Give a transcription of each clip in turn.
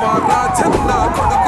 మా రాజన్న కొడుకు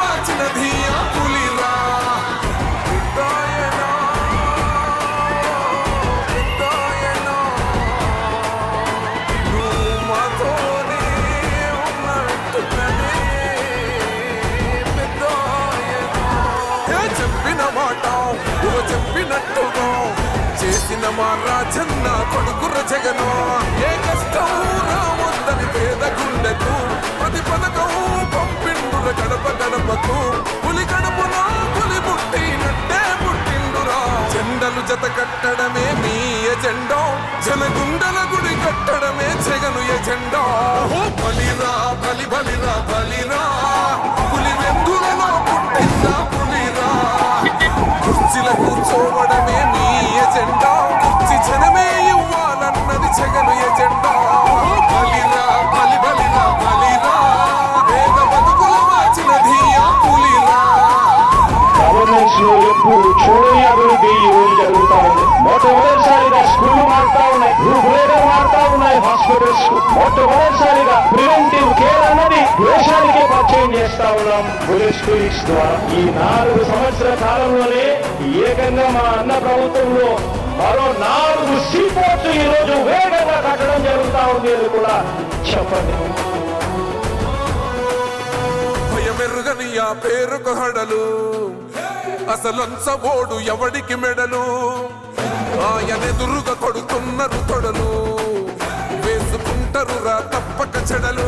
మా రాజన్న కొడుకుర జగను. ఏ కష్టం రావద్దని పేద గుండెకు ప్రతి పథకం పంపిండుర గడప గడపకు. పులి గడపలో పులి పుట్టినట్టే పుట్టిండురా. జెండలు జత కట్టడమే మీ ఎజెండా. జనగుండల గుడి కట్టడమే జగను ఎజెండో. జనమే ఇవ్వాలన్నది జగను ఎజెండా బలిరా బలి బలిరా బలిరా. వేద బతుకుల మార్చిన ధీయా పులిరా. గవర్నెన్స్లో ఎప్పుడు చూడని అభివృద్ధి ఈరోజు జరుగుతా ఉంది మొట్టమొదటిసారిగా స్కూల్ మారుతా ఉన్నాయి రూపురేఖలు మారుతా ఉన్నాయి హాస్పిటల్స్ మొట్టమొదటిసారిగా ప్రివెంటివ్ కేర్ అన్నది ఈ నాలుగు సంవత్సరాల కాలంలోనే ఏకంగా మా అన్న ప్రభుత్వంలో మరో నాలుగు సీపోర్ట్స్ ఈ రోజు వేగంగా కట్టడం జరుగుతూ ఉంది అని కూడా చెప్పండి. మెరుగని ఆ పేరుకు హడలు. అసలంచబోడు ఎవడికి మెడలు? ఆయనెదురుగా కొడుతున్నారు తొడలు. వేసుకుంటారు రా తప్పక చెడలు.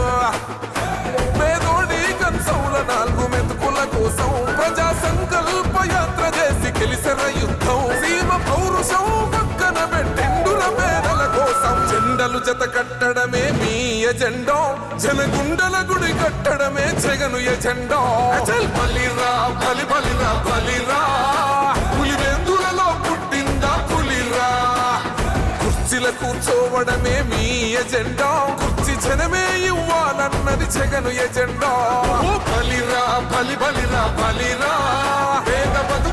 పేదోడి కన్సౌల నాలుగు మెతుకుల కోసం ప్రజా సంకల్ప యాత్ర చేసి గెలిసిన యుద్ధం. సీమ పౌరుషం పక్కన పెట్టెండుల మేడల కోసం. జెండలు జత కట్టడమే మీ ఎజెండో. జనగుండల గుడి కట్టడమే జగను ఎజెండో. అచల్ బలిరా బలి బలిరా బలిరా పులివెందులలో పుట్టిందా పులిరా కుర్చీల కూర్చోవడమే మీ ఎజెండా. కుర్చీ జనమే ఇవ్వాలన్నది జగను ఎజెండా. బలిరా బలి బలిరా బలిరా పేద బతు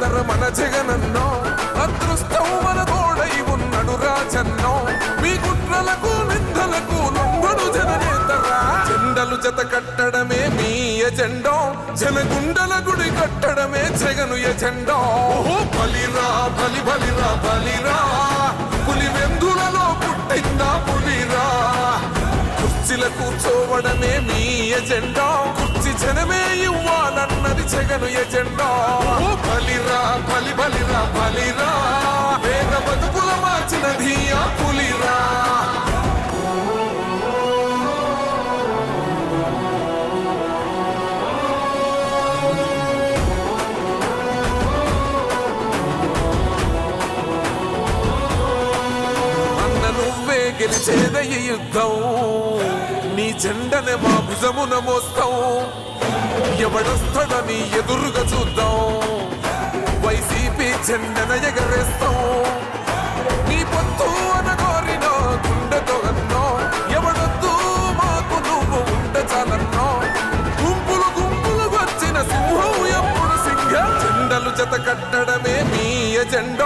నేత మన జగనన్నో అదృష్టం మన తోడై ఉన్నడు రాజన్నో. మీ కుట్రలకు నిందలకు లొంగడు జననేతరా. జెండలు జత కట్టడమే మీ ఎజెండో జనగుండల గుడి కట్టడమే జగను ఎజెండో. ఓ బలిరా బలి బలిరా బలిరా. పులి వెందులలో పుట్టిందా పులిరా. కుర్చీల కూర్చోవడమే మీ ఎజెండా. కుర్చీ జనమే ఇవ్వాలన్నది జగను ఎజెండా. బలి బలిరా బలిరా వేగ బతుకుల మార్చినది ఆ పులిరా అన్న గెలిచేద ఈ యుద్ధం. నీ జెండనే మా భుజమున మోస్తాం ఎవడొస్తాడని ఎదురుగా చూద్దాం. వైసీపీ జెండన ఎగరేస్తాం నీ పొత్తు అనగోరిన గుండెతో అన్నో. ఎవడొద్దు మాకు నువ్వు ఉండ చాలన్నో గుంపులు గుంపులు వచ్చిన సింహం ఎప్పుడు సింహ. జెండలు జత కట్టడమే మీ ఎజెండో.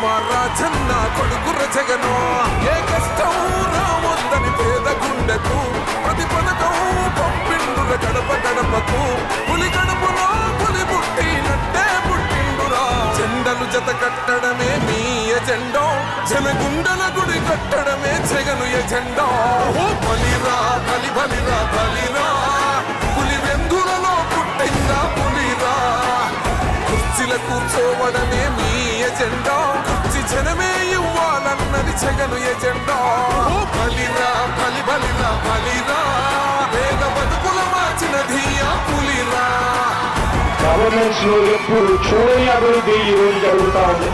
మా రాజన్న కొడుకుర జగను. ఏ కష్టం రావద్దని పేద గుండెకు ప్రతి పథకం పంపిండుర గడప గడపకు. పులి గడపలో పులి పుట్టినట్టే పుట్టిండురా. జెండలు జత కట్టడమే మీ ఎజెండో. జనగుండల గుడి కట్టడమే జగను ఎజెండో. ఓ బలిరా బలి బలిరా బలిరా. పులి వెందులలో పుట్టిందా పులిరా. కుర్చీల కూర్చోవడమే మీ ఎజెండా. జనమే ఇవ్వాలన్నది జగను ఎజెండా. బలిరా బలి బలిరా బలిరా. వేద బతుకుల మార్చినది ఆ పులిరా. గవర్నెన్స్లో ఎప్పుడు చూడని అభివృద్ధి ఈ రోజు జరుగుతా ఉంది.